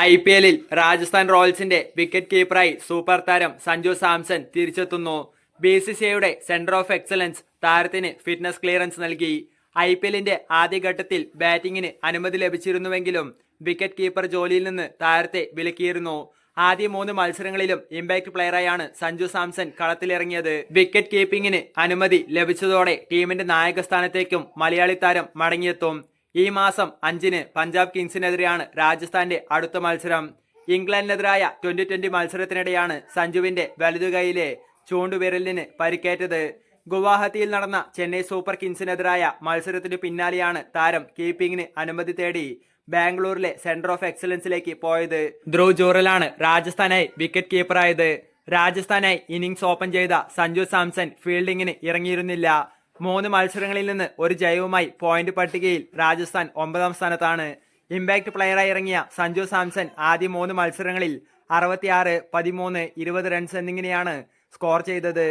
I P എല്ലിൽ രാജസ്ഥാൻ റോയൽസിന്റെ wicket കീപ്പറായി സൂപ്പർ താരം സഞ്ജു സാംസൺ തിരിച്ചെത്തുന്നു. ബി സി സി ഐയുടെ സെന്റർ ഓഫ് എക്സലൻസ് താരത്തിന് ഫിറ്റ്നസ് ക്ലിയറൻസ് നൽകി. ഐ പി എല്ലിന്റെ ആദ്യഘട്ടത്തിൽ ബാറ്റിംഗിന് അനുമതി ലഭിച്ചിരുന്നുവെങ്കിലും വിക്കറ്റ് കീപ്പർ ജോലിയിൽ നിന്ന് താരത്തെ വിലക്കിയിരുന്നു. ആദ്യ മൂന്ന് മത്സരങ്ങളിലും ഇമ്പാക്ട് പ്ലെയറായാണ് സഞ്ജു സാംസൺ കളത്തിലിറങ്ങിയത്. വിക്കറ്റ് കീപ്പിംഗിന് അനുമതി ലഭിച്ചതോടെ ടീമിന്റെ നായക സ്ഥാനത്തേക്കും മലയാളി താരം മടങ്ങിയെത്തും. ഈ മാസം അഞ്ചിന് പഞ്ചാബ് കിങ്സിനെതിരെയാണ് രാജസ്ഥാന്റെ അടുത്ത മത്സരം. ഇംഗ്ലണ്ടിനെതിരായ ട്വന്റി ട്വന്റി മത്സരത്തിനിടെയാണ് സഞ്ജുവിന്റെ വലതുകൈയിലെ ചൂണ്ടുവിരലിന് പരിക്കേറ്റത്. ഗുവാഹത്തിയിൽ നടന്ന ചെന്നൈ സൂപ്പർ കിങ്സിനെതിരായ മത്സരത്തിനു പിന്നാലെയാണ് താരം കീപ്പിംഗിന് അനുമതി തേടി ബാംഗ്ലൂരിലെ സെന്റർ ഓഫ് എക്സലൻസിലേക്ക് പോയത്. ധ്രുവ് ജോറലാണ് രാജസ്ഥാനായി വിക്കറ്റ് കീപ്പറായത്. രാജസ്ഥാനായി ഇന്നിംഗ്സ് ഓപ്പൺ ചെയ്ത സഞ്ജു സാംസൺ ഫീൽഡിങ്ങിന് ഇറങ്ങിയിരുന്നില്ല. മൂന്ന് മത്സരങ്ങളിൽ നിന്ന് ഒരു ജയവുമായി പോയിന്റ് പട്ടികയിൽ രാജസ്ഥാൻ ഒമ്പതാം സ്ഥാനത്താണ്. ഇമ്പാക്ട് പ്ലെയറായി ഇറങ്ങിയ സഞ്ജു സാംസൺ ആദ്യ മൂന്ന് മത്സരങ്ങളിൽ അറുപത്തിയാറ് പതിമൂന്ന് ഇരുപത് റൺസ് എന്നിങ്ങനെയാണ് സ്കോർ ചെയ്തത്.